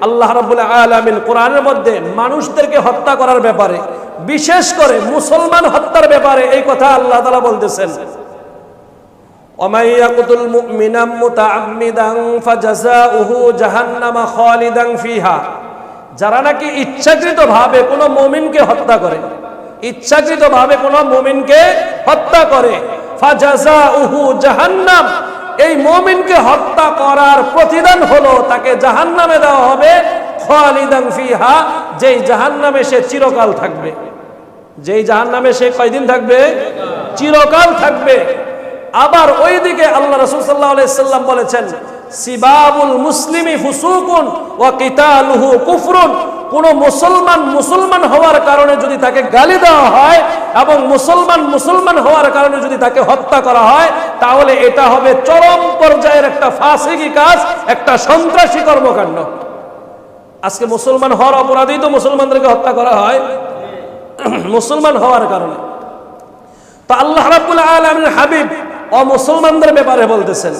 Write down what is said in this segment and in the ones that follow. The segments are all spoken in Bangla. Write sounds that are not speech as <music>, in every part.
আল্লাহ রাবুল্লাহ আলমিন কোরআনের মধ্যে মানুষদেরকে হত্যা করার ব্যাপারে, বিশেষ করে মুসলমান হত্যার ব্যাপারে এই কথা আল্লাহ তালা বলতেছেন। যারা নাকি ইচ্ছাকৃত ভাবে কোন মমিনকে হত্যা করে ইচ্ছাকৃত ভাবে কোন মমিনকে হত্যা করে ফাজাজা উহু জাহান্নাম এই মমিনকে হত্যা করার প্রতিদান হলো তাকে জাহান নামে দেওয়া হবে ফিহা, যেই জাহান্নামে সে চিরকাল থাকবে। যেই জাহান্নামে সে কয়দিন থাকবে? চিরকাল থাকবে। আবার ওইদিকে আল্লাহ রসুল সাল্লাহ সাল্লাম বলেছেন সিবাবুল মুসলিমি ফুসুকুন ওয়া কিতালুহু কুফরুন। কোন মুসলমান মুসলমান হওয়ার কারণে যদি তাকে গালি দেওয়া হয় এবং মুসলমান মুসলমান হওয়ার কারণে যদি তাকে হত্যা করা হয়, তাহলে এটা হবে চরম পর্যায়ের একটা ফাঁসিকি কাজ, একটা সন্ত্রাসী কর্মকাণ্ড। আজকে মুসলমান হওয়ার অপরাধেই তো মুসলমানদেরকে হত্যা করা হয়। <clears throat> মুসলমান হওয়ার কারণে। তো আল্লাহ রাব্বুল আলামিন হাবিব অমুসলমানদের ব্যাপারে বলতেছেন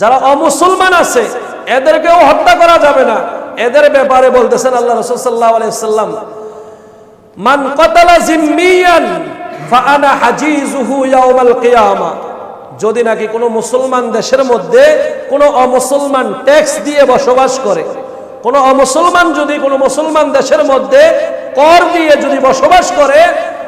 যারা অমুসলমান আছে, এদেরকেও হত্যা করা যাবে না। এদের ব্যাপারে বলতেছেন আল্লাহ রসুল সাল্লাহ আলাইসাল্লাম মান কতালা জিম্মিয়ান ফাআনা হাজিজুহু ইয়াউমাল কিয়ামা। যদি নাকি কোনো মুসলমান দেশের মধ্যে কোনো অমুসলমান ট্যাক্স দিয়ে বসবাস করে, কোনো অমুসলমান যদি কোনো মুসলমান দেশের মধ্যে কর দিয়ে যদি বসবাস করে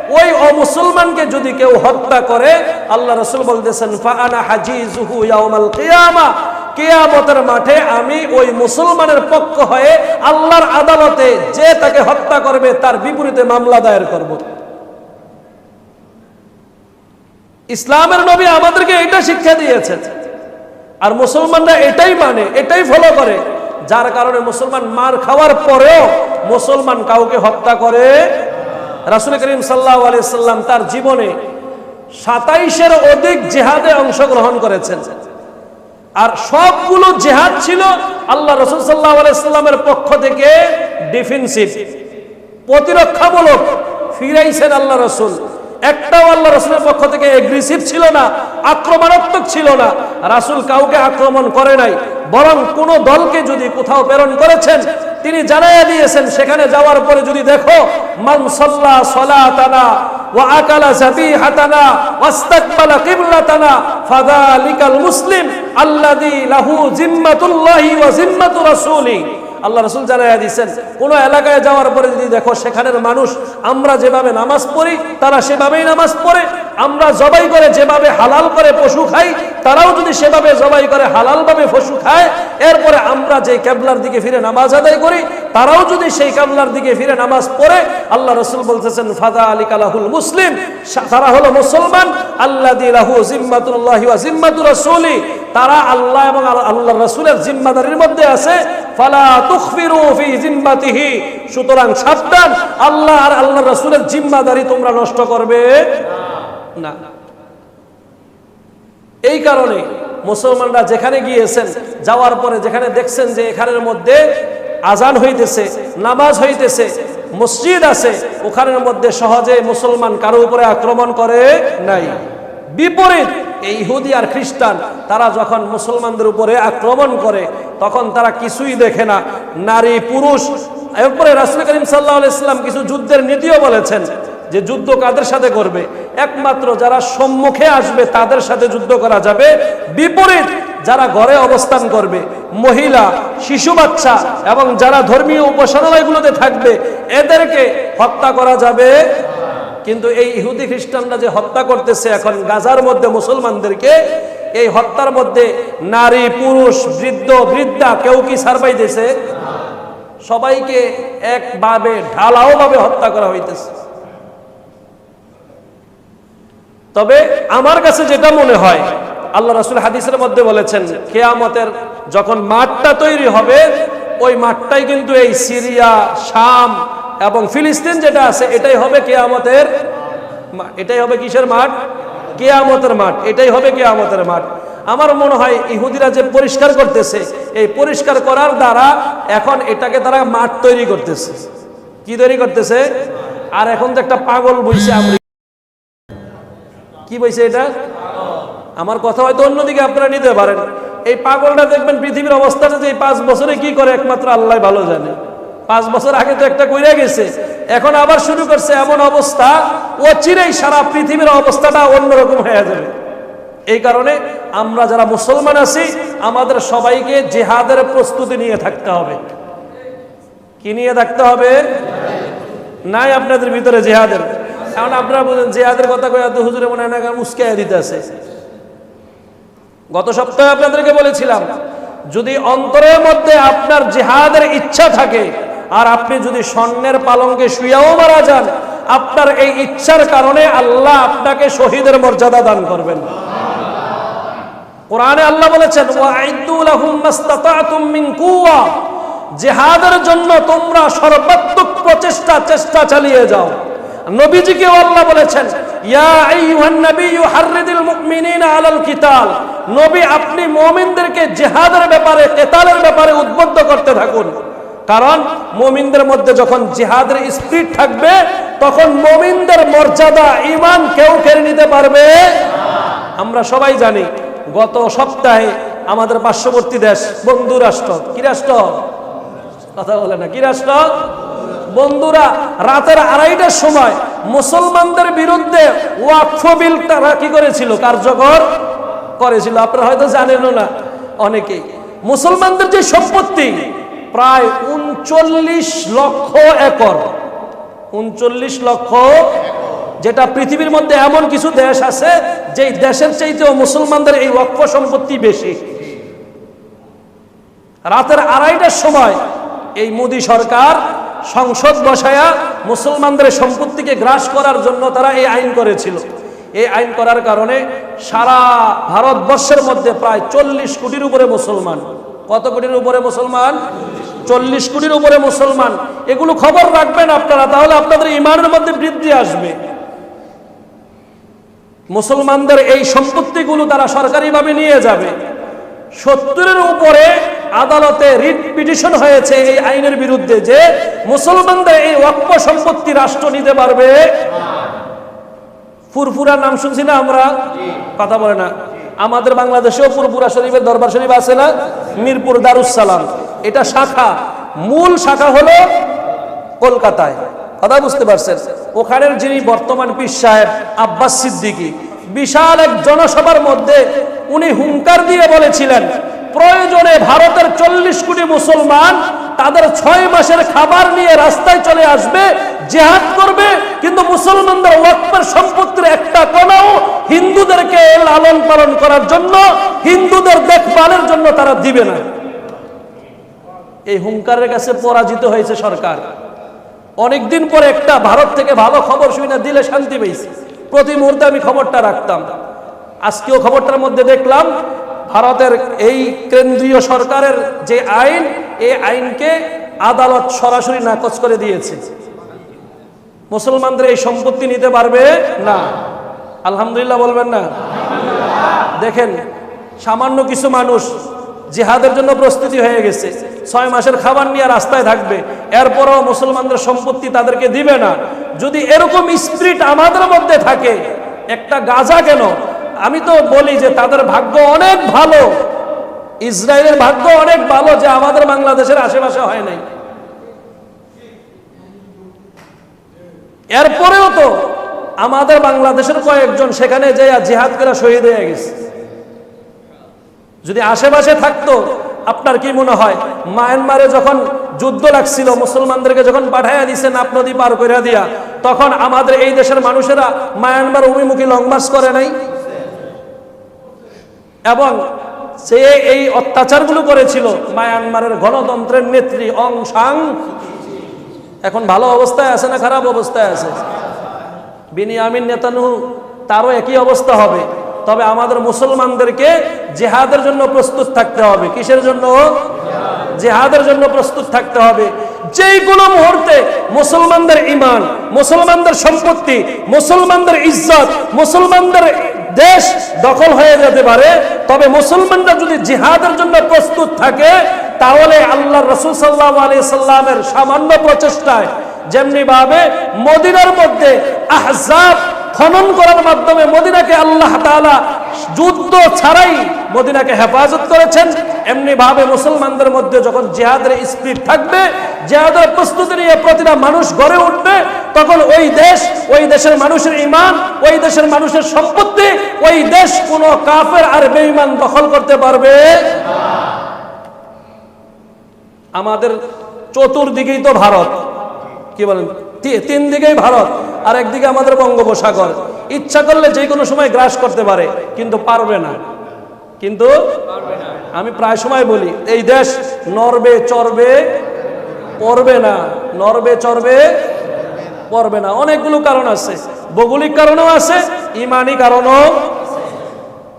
ওই অমুসলমানকে যদি কেউ হত্যা করে, আল্লাহ রসুল বলতেছেন, ফাআনা হাজিজুহু ইয়াউমাল কিয়ামা। কেয়ামতের মাঠে আমি ওই মুসলমানের পক্ষ হয়ে আল্লাহর আদালতে যে তাকে হত্যা করবে, তার বিপরীতে মামলা দায়ের করব। ইসলামের নবী আমাদেরকে এটা শিক্ষা দিয়েছেন। আর মুসলমানরা এটাই মানে এটাই ফলো করে। যার কারণে মুসলমান মার খাওয়ার পরেও মুসলমান কাউকে হত্যা করে রাসুল করিম সাল্লাহ আলাইসাল্লাম তার জীবনে সাতাইশের অধিক জেহাদে অংশগ্রহণ করেছেন। আর সবগুলো জেহাদ ছিল আল্লাহ রসুল সাল্লাহ আলাইস্লামের পক্ষ থেকে ডিফেন্সিভ, প্রতিরক্ষামূলক ফিরাইছেন আল্লাহ রসুল। একটাও আল্লাহ রসুলের পক্ষ থেকে এগ্রেসিভ ছিল না, আক্রমণাত্মক ছিল না। রাসুল কাউকে আক্রমণ করে নাই, বরং কোন দলকে যদি কোথাও প্রেরণ করেছেন তিনি জানাইয়া দিয়েছেন, সেখানে যাওয়ার পরে যদি দেখো মানসল্লা সলাতানা ওয়া আকালা জাবিহাতানা ওয়াস্তাকবালা কিবলাতানা, ফাযালিকাল মুসলিম আল্লাযী লাহু জিম্মাতুল্লাহি ওয়া জিম্মাতু রাসূলি। আল্লাহ রসুল জানাইয়া দিচ্ছেন কোন এলাকায় যাওয়ার পরে যদি দেখো সেখানের মানুষ, আমরা যেভাবে নামাজ পড়ি, তারা সেভাবেই নামাজ পড়ে। আমরা জবাই করে যেভাবে হালাল করে পশু খাই, তারাও যদি সেভাবে জবাই করে হালালভাবে পশু খায়, এরপরে আমরা যে ক্যাবলার দিকে ফিরে নামাজ আদায় করি, তারাও যদি সেই কাবলার দিকে ফিরে নামাজ পড়ে, আল্লাহ রসুল বলতেছেন, ফাদা আলী কালাহুল মুসলিম তারা হলো মুসলমান। আল্লাহ দিলাহু জিম্মাতুল্লাহ জিম্মাতুর রসুলি। তারা আল্লাহ এবং আল্লাহ রসুলের জিম্মাদারির মধ্যে আছে, ফালা তুখফিরু জিম্মাতিহি। সুতরাং সাবধান, আল্লাহ আর আল্লাহ রসুলের জিম্মাদারি তোমরা নষ্ট করবে না। এই কারণে মুসলমানরা যেখানে গিয়েছেন, যাওয়ার পরে যেখানে দেখছেন যে এখানের মধ্যে আজান হইতেছে, নামাজ হইতেছে, মসজিদ আছে, ওখানের মধ্যে সহজে মুসলমান কারও উপরে আক্রমণ করে নাই। বিপরীত এই ইহুদি আর খ্রিস্টান, তারা যখন মুসলমানদের উপরে আক্রমণ করে, তখন তারা কিছুই দেখে না। নারী, পুরুষ, এরপরে রাসুল করিম সাল্লাহ ইসলাম কিছু যুদ্ধের নীতিও বলেছেন যে যুদ্ধ কাদের সাথে করবে? একমাত্র যারা সম্মুখে আসবে, তাদের সাথে যুদ্ধ করা যাবে। বিপরীত, যারা ঘরে অবস্থান করবে, মহিলা, শিশু বাচ্চা এবং যারা ধর্মীয় উপাসনালয়গুলোতে থাকবে, এদেরকে হত্যা করা যাবে কিন্তু এই ইহুদি খ্রিস্টানরা যে হত্যা করতেছে এখন গাজার মধ্যে মুসলমানদেরকে, এই হত্যার মধ্যে নারী, পুরুষ, বৃদ্ধ, বৃদ্ধা কেউ কি সারপাই দিয়েছে সবাইকে একভাবে ঢালাও ভাবে হত্যা করা হইতেছে। তবে আমার কাছে যেটা মনে হয়, আল্লাহ রাসুল হাদিসের মধ্যে বলেছেন, কেয়ামতের যখন মাঠটা তৈরি হবে, ওই মাঠটাই কিন্তু এই সিরিয়া, শাম এবং ফিলিস্তিন যেটা আছে, এটাই হবে কেয়ামতের এটাই হবে কিসের মাঠ? কেয়ামতের মাঠ। এটাই হবে কেয়ামতের মাঠ। আমার মনে হয় ইহুদিরা যে পরিষ্কার করতেছে, এই পরিষ্কার করার দ্বারা এখন এটাকে তারা মাঠ তৈরি করতেছে। কি তৈরি করতেছে? আর এখন তো একটা পাগল বইছে আমেরিকা। কি বইছে এটা? আমার কথা হয়তো অন্যদিকে আপনারা নিতে পারেন। এই পাগলটা দেখবেন পৃথিবীর অবস্থাটা যে এই পাঁচ বছরে কি করে, একমাত্র আল্লাহ ভালো জানে। পাঁচ বছর আগে তো একটা কইরা গেছে, এখন আবার শুরু করছে এমন অবস্থা, ও চিরেই সারা পৃথিবীর অবস্থাটা অন্যরকম হয়ে যাবে। এই কারণে আমরা যারা মুসলমান আছি, আমাদের সবাইকে জেহাদের প্রস্তুতি নিয়ে থাকতে হবে। কি নিয়ে থাকতে হবে? নাই আপনাদের ভিতরে জেহাদের। এখন আপনারা বলেন, জেহাদের কথা কয়ে এত হুজুরে মনে হয় না উস্কাইয়া দিতে আছে। গত সপ্তাহে আপনাদেরকে বলেছিলাম, যদি অন্তরের মধ্যে আপনার জেহাদের ইচ্ছা থাকে আর আপনি যদি স্বর্ণের পালঙ্কে শুয়াও মারা যান, আপনার এই ইচ্ছার কারণে আল্লাহ আপনাকে শহীদের মর্যাদা দান করবেন। কোরআনে আল্লাহ বলেছেন জিহাদের জন্য তোমরা সর্বাত্মক প্রচেষ্টা, চেষ্টা চালিয়ে যাও। নবীজিকে আল্লাহ বলেছেন নবী আপনি মুমিনদেরকে জিহাদের ব্যাপারে, কিতালের ব্যাপারে উদ্বুদ্ধ করতে থাকুন। কারণ মুমিনদের মধ্যে যখন জিহাদের স্পিরিট থাকবে, তখন মুমিনদের মর্যাদা ইমান কেউ কেড়ে নিতে পারবে আমরা সবাই জানি, গত সপ্তাহে আমাদের পার্শ্ববর্তী দেশ বন্ধু রাষ্ট্র, কি রাষ্ট্র? কথা বলে না, কি রাষ্ট্র? বন্ধুরা, রাতের আড়াইটার সময় মুসলমানদের বিরুদ্ধে ওয়াকফ বিল তারা কি করেছিল? কার্যকর করেছিল। আপনারা হয়তো জানেনও না অনেকেই। মুসলমানদের যে সম্পত্তি প্রায় উনচল্লিশ লক্ষ একর। উনচল্লিশ লক্ষ যেটা পৃথিবীর মধ্যে এমন কিছু দেশ আছে, যেই দেশের চাইতেও মুসলমানদের এই ওয়াকফ সম্পত্তি বেশি। রাতের আড়াইটার সময় এই মোদী সরকার সংসদ বসায়া মুসলমানদের সম্পত্তিকে গ্রাস করার জন্য তারা এই আইন করেছিল। এই আইন করার কারণে সারা ভারতবর্ষের মধ্যে প্রায় চল্লিশ কোটির উপরে মুসলমান। কত কোটির উপরে মুসলমান? চল্লিশ কোটির উপরে মুসলমান। এগুলো খবর রাখবেন আপনারা, তাহলে আপনাদের ইমানের মধ্যে বৃদ্ধি আসবে। মুসলমানদের এই সম্পত্তিগুলো তারা সরকারিভাবে নিয়ে যাবে। সত্তরের উপরে আদালতে রিট পিটিশন হয়েছে এই আইনের বিরুদ্ধে যে মুসলমানদের এই অক্ষ সম্পত্তি রাষ্ট্র নিতে পারবে। ফুরফুরা নাম শুনছি না আমরা? কথা বলে না। আমাদের বাংলাদেশেও ফুরফুরা শরীফের দরবার শরীফ আছে না? মিরপুর দারুসালাম এটা শাখা। মূল শাখা হলো কলকাতায়। কথা বুঝতে পারছেন? ওখানের যিনি বর্তমান পীর সাহেব, আব্বাস সিদ্দিকী, বিশাল এক জনসভার মধ্যে উনি হুঙ্কার দিয়ে বলেছিলেন, প্রয়োজনে ভারতের চল্লিশ কোটি মুসলমান তাদের ছয় মাসের খাবার নিয়ে রাস্তায় চলে আসবে, জেহাদ করবে, কিন্তু মুসলমানদের ওয়াকফের সম্পত্তির একটা কোনাও হিন্দুদেরকে লালন পালন করার জন্য, হিন্দুদের দেখভালের জন্য তারা দিবে না। এই হুঙ্কারের কাছে পরাজিত হয়েছে সরকার। অনেকদিন পরে একটা ভারত থেকে ভালো খবর শুনে দিলে শান্তি পেয়েছি। প্রতি মুহূর্তে আমি খবরটা রাখতাম। আজকেও খবরটার মধ্যে দেখলাম, ভারতের এই কেন্দ্রীয় সরকারের যে আইন এই আইনকে আদালত সরাসরি নাকচ করে দিয়েছে। মুসলমানদের এই সম্পত্তি নিতে পারবে? না। আলহামদুলিল্লাহ বলবেন না। দেখেন, সামান্য কিছু মানুষ জিহাদের জন্য প্রস্তুতি হয়ে গেছে। ছয় মাসের খাবার নিয়ে রাস্তায় থাকবে। এরপরও মুসলমানদের সম্পত্তি তাদেরকে দিবে না। যদি এরকম স্পিরিট আমাদের মধ্যে থাকে, একটা গাজা কেন? আমি তো বলি যে তাদের ভাগ্য অনেক ভালো। ইসরায়েলের ভাগ্য অনেক ভালো যে আমাদের বাংলাদেশের আশেপাশে হয় নাই। এরপরেও তো আমাদের বাংলাদেশের কয়েকজন সেখানে যে জিহাদ করে শহীদ হয়ে গেছে। যদি আশেপাশে থাকতো আপনার কি মনে হয়? মায়ানমারে যখন যুদ্ধ লাগছিল, মুসলমানদেরকে যখন পাঠাইয়া দিছে নাপ নদী পার করে দিয়া, তখন আমাদের এই দেশের মানুষেরা মায়ানমার অভিমুখী লং মার্চ করে নাই? এবং সে এই অত্যাচারগুলো করেছিল, মায়ানমারের গণতন্ত্রের নেত্রী অং সাং। এখন ভালো অবস্থায় আছে না খারাপ অবস্থায় আছে? বিনিয়ামিন নেতানু তারও একই অবস্থা হবে। তবে আমাদের মুসলমানদেরকে জেহাদের জন্য প্রস্তুত থাকতে হবে। কিসের জন্য? জেহাদের জন্য প্রস্তুত থাকতে হবে। যেই কোনো মুহূর্তে মুসলমানদের ইমান মুসলমানদের সম্পত্তি, মুসলমানদের ইজ্জত, মুসলমানদের দেশ দখল হয়ে যেতে পারে, তবে মুসলমানরা যদি জিহাদের জন্য প্রস্তুত থাকে, তাহলে আল্লাহ রসুল সাল্লাহ আলি সাল্লামের সামান্য প্রচেষ্টায় যেমনি ভাবে মদিনার মধ্যে আহজাব খনন করার মাধ্যমে মদিনাকে আল্লাহ তাআলা যুদ্ধ ছাড়াই মদিনাকে হেফাজত করেছেন। এমনি ভাবে মুসলমানদের মধ্যে যখন জেহাদের স্পিড থাকবে, জেহাদের প্রস্তুতি নিয়ে প্রতিটা মানুষ গড়ে উঠবে, তখন ওই দেশ, ওই দেশের মানুষের ইমান ওই দেশের মানুষের সম্পত্তি, ওই দেশ কোনো কাফের আর বেঈমান দখল করতে পারবে আমাদের চতুর্দিকেই তো ভারত। কি বলেন? তিন দিকেই ভারত। আর একদিকে আমাদের বঙ্গোপসাগর। ইচ্ছা করলে যে কোনো সময় গ্রাস করতে পারে, কিন্তু পারবে না। কিন্তু আমি প্রায় সময় বলি, এই দেশ নরবে, চরবে পড়বে না। নরবে, চরবে পড়বে না। অনেকগুলো কারণ আছে। ভৌগোলিক কারণও আছে, ইমানি কারণও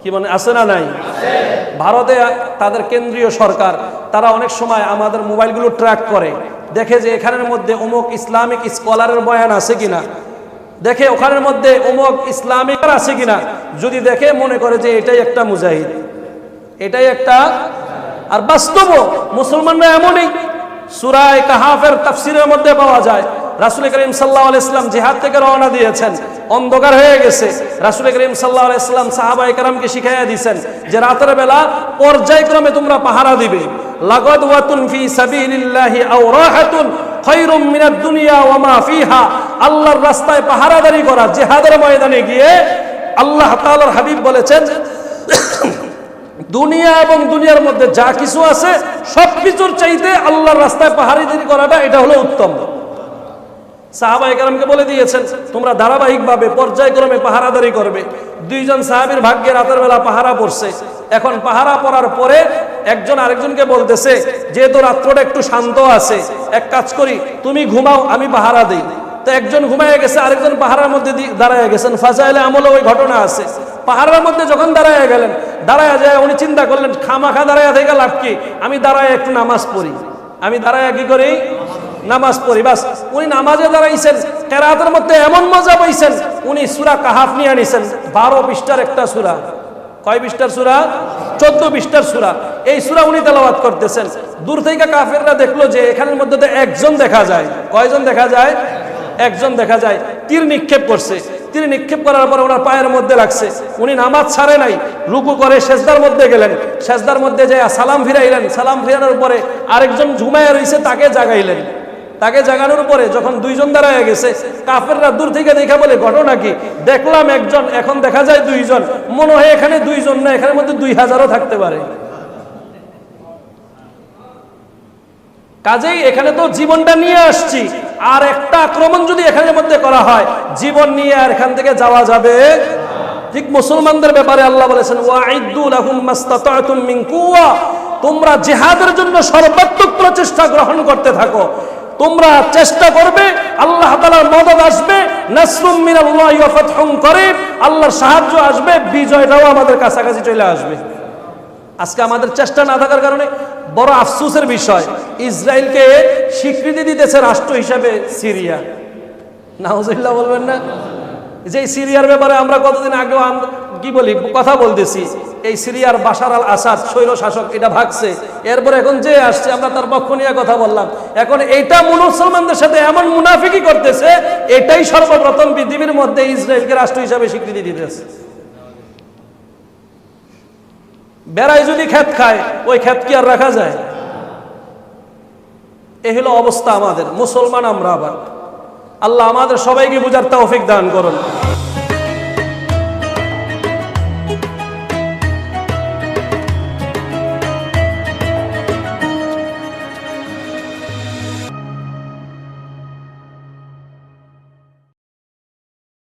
কি মানে আছে না নাই? ভারতে তাদের কেন্দ্রীয় সরকার, তারা অনেক সময় আমাদের মোবাইলগুলো ট্র্যাক করে। দেখে যে এখানের মধ্যে অমুক ইসলামিক স্কলারের বয়ান আছে কিনা। দেখে ওখানের মধ্যে অমুক ইসলামিক আছে কিনা? যদি দেখে মনে করে যে এটাই একটা মুজাহিদ, এটাই একটা আর বাস্তব মুসলমানরা এমনই। সুরায় কাহাফের তাফসিরের মধ্যে পাওয়া যায়, রাসুল করিম সাল্লাহ ইসলাম জিহাদ থেকে রওনা দিয়েছেন, অন্ধকার হয়ে গেছে। রাসুল করিম সাল্লাহ ইসলাম সাহাবাই কারামকে শিখাইয়া দিয়েছেন যে রাতের বেলা পর্যায়ক্রমে তোমরা পাহারা দিবে। লাগদ ওয়াতুন ফি সাবিলিল্লাহি আও খৈরুম মিনাদ দুনিয়া ওয়া মা ফিহা। আল্লাহর রাস্তায় পাহারাদারি করা, জিহাদের ময়দানে গিয়ে আল্লাহ তাআলার হাবিব বলেছেন, দুনিয়া এবং দুনিয়ার মধ্যে যা কিছু আছে, সব কিছুর চাইতে আল্লাহর রাস্তায় পাহাড়িদারি করাটা এটা হলো উত্তম। সাহাবা একরামকে বলে দিয়েছেন, তোমরা ধারাবাহিকভাবে পর্যায়ক্রমে পাহারাদারি করবে। দুইজন সাহাবীর ভাগ্যে রাতের বেলা পাহারা পড়ছে। এখন পাহারা পড়ার পরে একজন আরেকজনকে বলতেছে যেহেতু রাত্রটা একটু শান্ত আছে, এক কাজ করি, তুমি ঘুমাও, আমি পাহারা দিই। তো একজন ঘুমায় গেছে, আরেকজন পাহারার মধ্যে দি- দাঁড়ায় গেছেন। ফাজাইলে আমলে ওই ঘটনা আছে। পাহাড়ের মধ্যে যখন দাঁড়ায় গেলেন দাঁড়ায় যায় উনি চিন্তা করলেন, খামাখা দাঁড়ায় থেকে লাভ কি? আমি দাঁড়ায় একটু নামাজ পড়ি। আমি দাঁড়ায় কি করি? নামাজ পড়ি। বাস, উনি নামাজে দাঁড়াইছেন, কেরাতের মধ্যে এমন মজা পাইছেন, উনি সুরা কাহাফ নিয়ে আনিছেন, বারো পৃষ্ঠার একটা সুরা। কয় পৃষ্ঠার সুরা? চোদ্দ পৃষ্ঠার সুরা। এই সুরা উনি তেলাওয়াত করতেছেন। দূর থেকে কাফেররা দেখল যে এখানের মধ্যে তো একজন দেখা যায়। কয়জন দেখা যায়? একজন দেখা যায়। তীর নিক্ষেপ করছে। তীর নিক্ষেপ করার পরে ওনার পায়ের মধ্যে লাগছে। উনি নামাজ ছাড়ে নাই। রুকু করে সেজদার মধ্যে গেলেন। সেজদার মধ্যে যায় সালাম ফিরাইলেন। সালাম ফিরানোর পরে আরেকজন ঝুমায় রয়েছে তাকে জাগাইলেন। তাকে জাগানোর পরে যখন দুইজন দাঁড়ায় গেছে, কাফেররা দূর থেকে দেখা বলে, ঘটনা কি? দেখলাম একজন, এখন দেখা যায় দুইজন। মনে হয় এখানে দুইজন না, এখানের মধ্যে দুই হাজারও থাকতে পারে। কাজেই এখানে তো জীবনটা নিয়ে আসছি। আর একটা আক্রমণ যদি এখানের মধ্যে করা হয়, জীবন নিয়ে আর এখান থেকে যাওয়া যাবে ঠিক মুসলমানদের ব্যাপারে আল্লাহ বলেছেন তোমরা জিহাদের জন্য সর্বাত্মক প্রচেষ্টা গ্রহণ করতে থাকো। তোমরা চেষ্টা করবে, আল্লাহ তাআলার মদদ আসবে করিব আল্লাহর সাহায্য আসবে, বিজয়টাও আমাদের কাছাকাছি চলে আসবে। আজকে আমাদের চেষ্টা না থাকার কারণে বড় আফসোসের বিষয়, ইসরায়েলকে স্বীকৃতি দিতেছে রাষ্ট্র হিসাবে সিরিয়া। নাউজুবিল্লাহ বলবেন না? যে সিরিয়ার ব্যাপারে আমরা কতদিন আগেও কি বলি, কথা বলতেছি। এই সিরিয়ার বাশার আল আসাদ স্বৈর শাসক এটা ভাগছে। এরপর এখন যে আসছে, আমরা তার পক্ষ নিয়ে কথা বললাম। এখন এটা মুসলমানদের সাথে এমন মুনাফিকি করতেছে, এটাই সর্বপ্রথম পৃথিবীর মধ্যে ইসরায়েলকে রাষ্ট্র হিসাবে স্বীকৃতি দিতেছে। বেড়াই যদি ক্ষেত খায়, ওই ক্ষেত কি আর রাখা যায়? এ হলো অবস্থা আমাদের, মুসলমান আমরা আবার। আল্লাহ আমাদের সবাইকে বুঝার তৌফিক দান করুন।